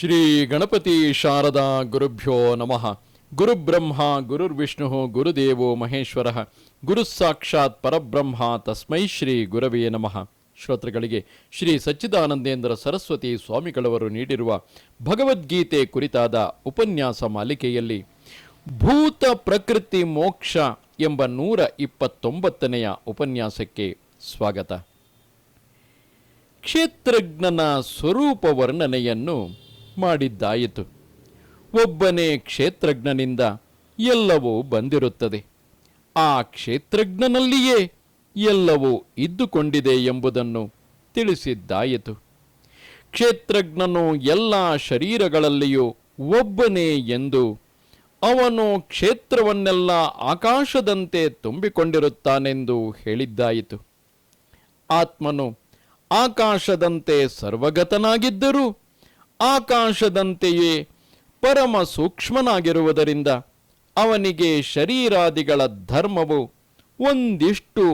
ಶ್ರೀ ಗಣಪತಿ ಶಾರದಾ ಗುರುಭ್ಯೋ ನಮಃ. ಗುರುಬ್ರಹ್ಮ ಗುರುರ್ವಿಷ್ಣು ಗುರುದೇವೋ ಮಹೇಶ್ವರ, ಗುರು ಸಾಕ್ಷಾತ್ ಪರಬ್ರಹ್ಮ ತಸ್ಮೈ ಶ್ರೀ ಗುರವೇ ನಮಃ. ಶ್ರೋತೃಗಳಿಗೆ ಶ್ರೀ ಸಚ್ಚಿದಾನಂದೇಂದ್ರ ಸರಸ್ವತಿ ಸ್ವಾಮಿಗಳವರು ನೀಡಿರುವ ಭಗವದ್ಗೀತೆ ಕುರಿತಾದ ಉಪನ್ಯಾಸ ಮಾಲಿಕೆಯಲ್ಲಿ ಭೂತ ಪ್ರಕೃತಿ ಮೋಕ್ಷ ಎಂಬ ನೂರ ಇಪ್ಪತ್ತೊಂಬತ್ತನೆಯ ಉಪನ್ಯಾಸಕ್ಕೆ ಸ್ವಾಗತ. ಕ್ಷೇತ್ರಜ್ಞನ ಸ್ವರೂಪ ವರ್ಣನೆಯನ್ನು ಮಾಡಿದ್ದಾಯಿತು. ಒಬ್ಬನೇ ಕ್ಷೇತ್ರಜ್ಞನಿಂದ ಎಲ್ಲವೂ ಬಂದಿರುತ್ತದೆ. ಆ ಕ್ಷೇತ್ರಜ್ಞನಲ್ಲಿಯೇ ಎಲ್ಲವೂ ಇದ್ದುಕೊಂಡಿದೆ ಎಂಬುದನ್ನು ತಿಳಿಸಿದ್ದಾಯಿತು. ಕ್ಷೇತ್ರಜ್ಞನು ಎಲ್ಲ ಶರೀರಗಳಲ್ಲಿಯೂ ಒಬ್ಬನೇ ಎಂದು ಅವನು ಕ್ಷೇತ್ರವನ್ನೆಲ್ಲ ಆಕಾಶದಂತೆ ತುಂಬಿಕೊಂಡಿರುತ್ತಾನೆಂದು ಹೇಳಿದ್ದಾಯಿತು. ಆತ್ಮನು ಆಕಾಶದಂತೆ ಸರ್ವಗತನಾಗಿದ್ದರೂ ಆಕಾಶದಂತೆಯೇ ಪರಮ ಸೂಕ್ಷ್ಮನಾಗಿರುವುದರಿಂದ ಅವನಿಗೆ ಶರೀರಾದಿಗಳ ಧರ್ಮವು ಒಂದಿಷ್ಟು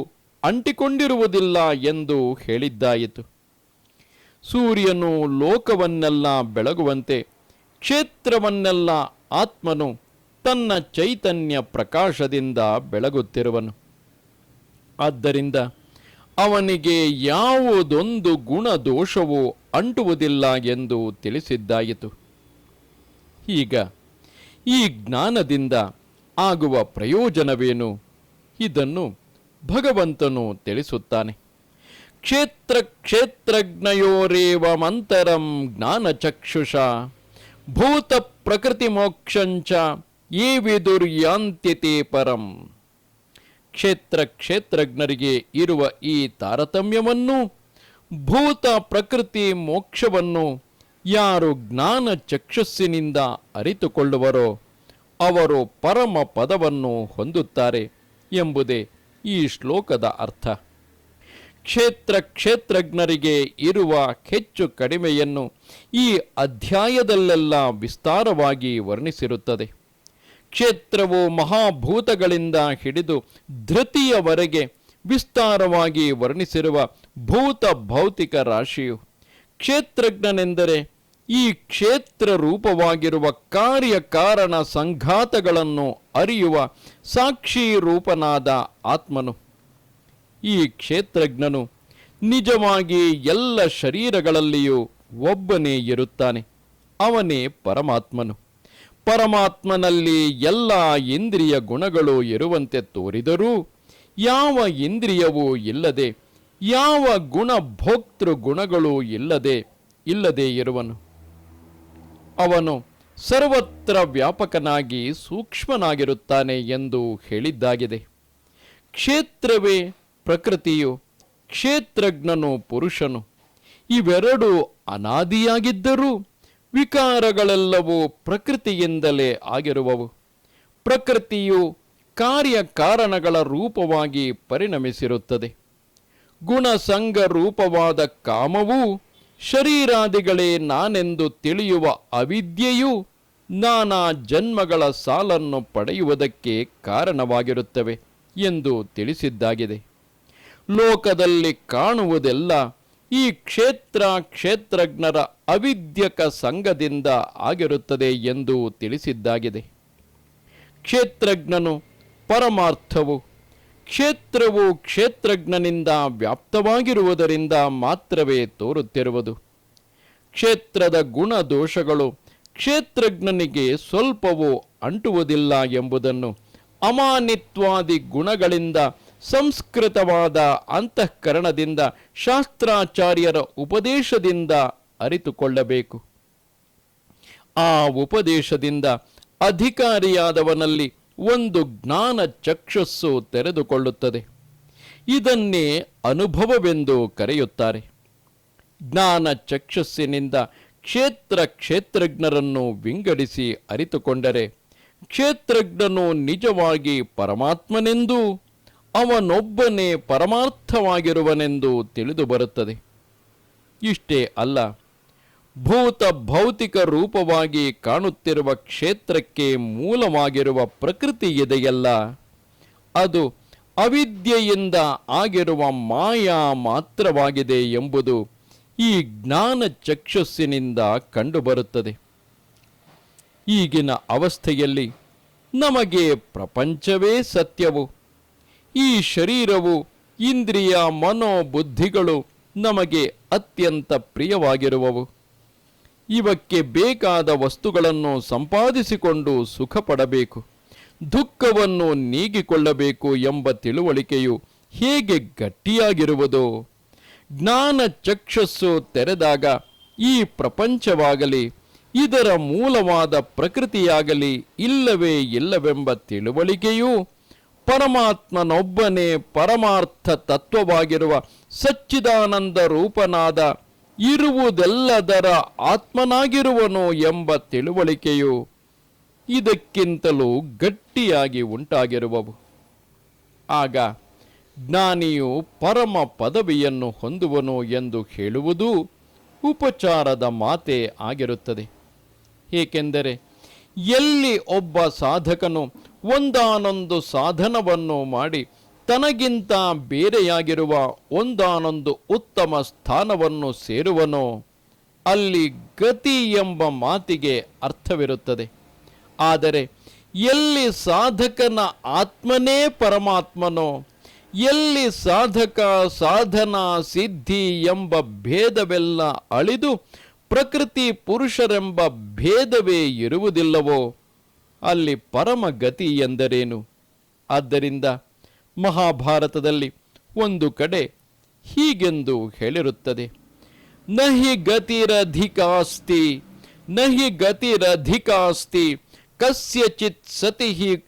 ಅಂಟಿಕೊಂಡಿರುವುದಿಲ್ಲ ಎಂದು ಹೇಳಿದ್ದಾಯಿತು. ಸೂರ್ಯನು ಲೋಕವನ್ನೆಲ್ಲ ಬೆಳಗುವಂತೆ ಕ್ಷೇತ್ರವನ್ನೆಲ್ಲ ಆತ್ಮನು ತನ್ನ ಚೈತನ್ಯ ಪ್ರಕಾಶದಿಂದ ಬೆಳಗುತ್ತಿರುವನು. ಆದ್ದರಿಂದ ಅವನಿಗೆ ಯಾವುದೊಂದು ಗುಣದೋಷವೂ ಅಂಟುವುದಿಲ್ಲ ಎಂದು ತಿಳಿಸಿದ್ದಾಯಿತು. ಈಗ ಈ ಜ್ಞಾನದಿಂದ ಆಗುವ ಪ್ರಯೋಜನವೇನು? ಇದನ್ನು ಭಗವಂತನು ತಿಳಿಸುತ್ತಾನೆ. ಕ್ಷೇತ್ರ ಕ್ಷೇತ್ರಜ್ಞಯೋರೇವ ಮಂತರಂ ಜ್ಞಾನಚಕ್ಷುಷ ಭೂತ ಪ್ರಕೃತಿ ಮೋಕ್ಷಂಚ ಈ ವಿದುರ್ಯಾಂತ್ಯತೆ ಪರಂ. ಕ್ಷೇತ್ರ ಕ್ಷೇತ್ರಜ್ಞರಿಗೆ ಇರುವ ಈ ತಾರತಮ್ಯವನ್ನು ಭೂತ ಪ್ರಕೃತಿ ಮೋಕ್ಷವನ್ನು ಯಾರು ಜ್ಞಾನ ಚಕ್ಷಸ್ಸಿನಿಂದ ಅರಿತುಕೊಳ್ಳುವರೋ ಅವರು ಪರಮ ಪದವನ್ನು ಹೊಂದುತ್ತಾರೆ ಎಂಬುದೇ ಈ ಶ್ಲೋಕದ ಅರ್ಥ. ಕ್ಷೇತ್ರ ಕ್ಷೇತ್ರಜ್ಞರಿಗೆ ಇರುವ ಹೆಚ್ಚು ಕಡಿಮೆಯನ್ನು ಈ ಅಧ್ಯಾಯದಲ್ಲೆಲ್ಲ ವಿಸ್ತಾರವಾಗಿ ವರ್ಣಿಸಿರುತ್ತದೆ. ಕ್ಷೇತ್ರವು ಮಹಾಭೂತಗಳಿಂದ ಹಿಡಿದು ಧೃತಿಯವರೆಗೆ ವಿಸ್ತಾರವಾಗಿ ವರ್ಣಿಸಿರುವ ಭೂತ ಭೌತಿಕ ರಾಶಿಯು ಕ್ಷೇತ್ರಜ್ಞನೆಂದರೆ ಈ ಕ್ಷೇತ್ರ ರೂಪವಾಗಿರುವ ಕಾರ್ಯಕಾರಣ ಸಂಘಾತಗಳನ್ನು ಅರಿಯುವ ಸಾಕ್ಷಿ ರೂಪನಾದ ಆತ್ಮನು. ಈ ಕ್ಷೇತ್ರಜ್ಞನು ನಿಜವಾಗಿ ಎಲ್ಲ ಶರೀರಗಳಲ್ಲಿಯೂ ಒಬ್ಬನೇ ಇರುತ್ತಾನೆ. ಅವನೇ ಪರಮಾತ್ಮನು. ಪರಮಾತ್ಮನಲ್ಲಿ ಎಲ್ಲ ಇಂದ್ರಿಯ ಗುಣಗಳು ಇರುವಂತೆ ತೋರಿದರೂ ಯಾವ ಇಂದ್ರಿಯವೂ ಇಲ್ಲದೆ, ಯಾವ ಗುಣ ಭೋಕ್ತೃ ಗುಣಗಳು ಇಲ್ಲದೆ ಇಲ್ಲದೆ ಇರುವನು. ಅವನು ಸರ್ವತ್ರ ವ್ಯಾಪಕನಾಗಿ ಸೂಕ್ಷ್ಮನಾಗಿರುತ್ತಾನೆ ಎಂದು ಹೇಳಿದ್ದಾಗಿದೆ. ಕ್ಷೇತ್ರವೇ ಪ್ರಕೃತಿಯು, ಕ್ಷೇತ್ರಜ್ಞನು ಪುರುಷನು. ಇವೆರಡು ಅನಾದಿಯಾಗಿದ್ದರೂ ವಿಕಾರಗಳೆಲ್ಲವೂ ಪ್ರಕೃತಿಯಿಂದಲೇ ಆಗಿರುವವು. ಪ್ರಕೃತಿಯು ಕಾರ್ಯಕಾರಣಗಳ ರೂಪವಾಗಿ ಪರಿಣಮಿಸಿರುತ್ತದೆ. ಗುಣಸಂಗ ರೂಪವಾದ ಕಾಮವೂ ಶರೀರಾದಿಗಳೇ ನಾನೆಂದು ತಿಳಿಯುವ ಅವಿದ್ಯೆಯು ನಾನಾ ಜನ್ಮಗಳ ಸಾಲನ್ನು ಪಡೆಯುವುದಕ್ಕೆ ಕಾರಣವಾಗಿರುತ್ತವೆ ಎಂದು ತಿಳಿಸಿದ್ದಾಗಿದೆ. ಲೋಕದಲ್ಲಿ ಕಾಣುವುದೆಲ್ಲ ಈ ಕ್ಷೇತ್ರ ಕ್ಷೇತ್ರಜ್ಞರ ಅವಿದ್ಯಕ ಸಂಘದಿಂದ ಆಗಿರುತ್ತದೆ ಎಂದು ತಿಳಿಸಿದ್ದಾಗಿದೆ. ಕ್ಷೇತ್ರಜ್ಞನು ಪರಮಾರ್ಥವು, ಕ್ಷೇತ್ರವು ಕ್ಷೇತ್ರಜ್ಞನಿಂದ ವ್ಯಾಪ್ತವಾಗಿರುವುದರಿಂದ ಮಾತ್ರವೇ ತೋರುತ್ತಿರುವುದು. ಕ್ಷೇತ್ರದ ಗುಣ ದೋಷಗಳು ಕ್ಷೇತ್ರಜ್ಞನಿಗೆ ಸ್ವಲ್ಪವೂ ಅಂಟುವುದಿಲ್ಲ ಎಂಬುದನ್ನು ಅಮಾನಿತ್ವಾದಿ ಗುಣಗಳಿಂದ ಸಂಸ್ಕೃತವಾದ ಅಂತಃಕರಣದಿಂದ ಶಾಸ್ತ್ರಾಚಾರ್ಯರ ಉಪದೇಶದಿಂದ ಅರಿತುಕೊಳ್ಳಬೇಕು. ಆ ಉಪದೇಶದಿಂದ ಅಧಿಕಾರಿಯಾದವನಲ್ಲಿ ಒಂದು ಜ್ಞಾನ ಚಕ್ಷಸ್ಸು ತೆರೆದುಕೊಳ್ಳುತ್ತದೆ. ಇದನ್ನೇ ಅನುಭವವೆಂದು ಕರೆಯುತ್ತಾರೆ. ಜ್ಞಾನ ಚಕ್ಷಸ್ಸಿನಿಂದ ಕ್ಷೇತ್ರ ಕ್ಷೇತ್ರಜ್ಞರನ್ನು ವಿಂಗಡಿಸಿ ಅರಿತುಕೊಂಡರೆ, ಕ್ಷೇತ್ರಜ್ಞನು ನಿಜವಾಗಿ ಪರಮಾತ್ಮನೆಂದೂ, ಅವನೊಬ್ಬನೇ ಪರಮಾರ್ಥವಾಗಿರುವನೆಂದು ತಿಳಿದು ಬರುತ್ತದೆ ಇಷ್ಟೇ ಅಲ್ಲ ಭೂತ ಭೌತಿಕ ರೂಪವಾಗಿ ಕಾಣುತ್ತಿರುವ ಕ್ಷೇತ್ರಕ್ಕೆ ಮೂಲವಾಗಿರುವ ಪ್ರಕೃತಿ ಇದೆಯಲ್ಲ? ಅದು ಅವಿದ್ಯೆಯಿಂದ ಆಗಿರುವ ಮಾಯಾ ಮಾತ್ರವಾಗಿದೆ ಎಂಬುದು ಈ ಜ್ಞಾನ ಚಕ್ಷುಸ್ಸಿನಿಂದ ಕಂಡುಬರುತ್ತದೆ. ಈಗಿನ ಅವಸ್ಥೆಯಲ್ಲಿ ನಮಗೆ ಪ್ರಪಂಚವೇ ಸತ್ಯವು. ಈ ಶರೀರವು ಇಂದ್ರಿಯ ಮನೋಬುದ್ಧಿಗಳು ನಮಗೆ ಅತ್ಯಂತ ಪ್ರಿಯವಾಗಿರುವವು. ಇವಕ್ಕೆ ಬೇಕಾದ ವಸ್ತುಗಳನ್ನು ಸಂಪಾದಿಸಿಕೊಂಡು ಸುಖ ಪಡಬೇಕು ದುಃಖವನ್ನು ನೀಗಿಕೊಳ್ಳಬೇಕು ಎಂಬ ತಿಳುವಳಿಕೆಯು ಹೇಗೆ ಗಟ್ಟಿಯಾಗಿರುವುದು, ಜ್ಞಾನ ಚಕ್ಷಸ್ಸು ತೆರೆದಾಗ ಈ ಪ್ರಪಂಚವಾಗಲಿ, ಇದರ ಮೂಲವಾದ ಪ್ರಕೃತಿಯಾಗಲಿ ಇಲ್ಲವೇ ಇಲ್ಲವೆಂಬ ತಿಳುವಳಿಕೆಯೂ ಪರಮಾತ್ಮನೊಬ್ಬನೇ ಪರಮಾರ್ಥ ತತ್ವವಾಗಿರುವ ಸಚ್ಚಿದಾನಂದ ರೂಪನಾದ ಇರುವುದೆಲ್ಲದರ ಆತ್ಮನಾಗಿರುವನು ಎಂಬ ತಿಳುವಳಿಕೆಯು ಇದಕ್ಕಿಂತಲೂ ಗಟ್ಟಿಯಾಗಿ ಉಂಟಾಗಿರುವವು. ಆಗ ಜ್ಞಾನಿಯು ಪರಮ ಪದವಿಯನ್ನು ಹೊಂದುವನು ಎಂದು ಹೇಳುವುದು ಉಪಚಾರದ ಮಾತೇ ಆಗಿರುತ್ತದೆ. ಏಕೆಂದರೆ ಎಲ್ಲಿ ಒಬ್ಬ ಸಾಧಕನು ಒಂದಾನೊಂದು ಸಾಧನವನ್ನು ಮಾಡಿ ತನಗಿಂತ ಬೇರೆಯಾಗಿರುವ ಒಂದಾನೊಂದು ಉತ್ತಮ ಸ್ಥಾನವನ್ನು ಸೇರುವನೋ, ಅಲ್ಲಿ ಗತಿ ಎಂಬ ಮಾತಿಗೆ ಅರ್ಥವಿರುತ್ತದೆ. ಆದರೆ ಎಲ್ಲಿ ಸಾಧಕನ ಆತ್ಮನೇ ಪರಮಾತ್ಮನೋ, ಎಲ್ಲಿ ಸಾಧಕ ಸಾಧನ ಸಿದ್ಧಿ ಎಂಬ ಭೇದವೆಲ್ಲ ಅಳಿದು ಪ್ರಕೃತಿ ಪುರುಷರೆಂಬ ಭೇದವೇ ಇರುವುದಿಲ್ಲವೋ, ಅಲ್ಲಿ ಪರಮಗತಿ ಎಂದರೇನು? ಆದ್ದರಿಂದ ಮಹಾಭಾರತದಲ್ಲಿ ಒಂದು ಕಡೆ ಹೀಗೆಂದು ಹೇಳಿರುತ್ತದೆ. ನಹಿ ಗತಿರಧಿಕಾಸ್ತಿ ನಹಿ ಗತಿರಧಿಕಾಸ್ತಿ, ಕಸ್ಯಚಿತ್ ಸತಿ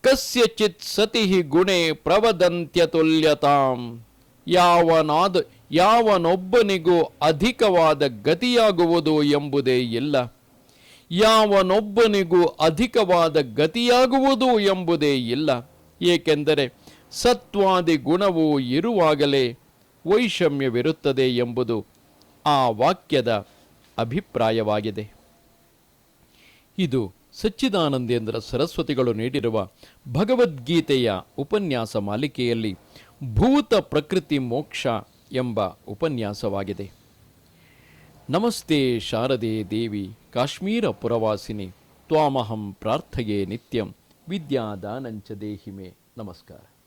ಕಸ್ಯಚಿತ್ ಸತಿ ಗುಣೆ ಪ್ರವದಂತ್ಯತುಲ್ಯತಾಂ ಯಾವನಾದ, ಯಾವನೊಬ್ಬನಿಗೂ ಅಧಿಕವಾದ ಗತಿಯಾಗುವುದು ಎಂಬುದೇ ಇಲ್ಲ. ಯಾವನೊಬ್ಬನಿಗೂ ಅಧಿಕವಾದ ಗತಿಯಾಗುವುದು ಎಂಬುದೇ ಇಲ್ಲ. ಏಕೆಂದರೆ ಸತ್ವಾದಿ ಗುಣವು ಇರುವಾಗಲೇ ವೈಷಮ್ಯವಿರುತ್ತದೆ ಎಂಬುದು ಆ ವಾಕ್ಯದ ಅಭಿಪ್ರಾಯವಾಗಿದೆ. ಇದು ಸಚ್ಚಿದಾನಂದೇಂದ್ರ ಸರಸ್ವತಿಗಳು ನೀಡಿರುವ ಭಗವದ್ಗೀತೆಯ ಉಪನ್ಯಾಸ ಮಾಲಿಕೆಯಲ್ಲಿ ಭೂತ ಪ್ರಕೃತಿ ಮೋಕ್ಷ ಎಂಬ ಉಪನ್ಯಾಸವಾಗಿದೆ. ನಮಸ್ತೆ ಶಾರದೆ ದೇವಿ ಕಾಶ್ಮೀರ ಪುರವಾಸಿನಿ ತ್ವಾಮಹಂ ಪ್ರಾರ್ಥಯೇ ನಿತ್ಯಂ ವಿದ್ಯಾದಾನಂಚ ದೇಹಿಮೆ ನಮಸ್ಕಾರ.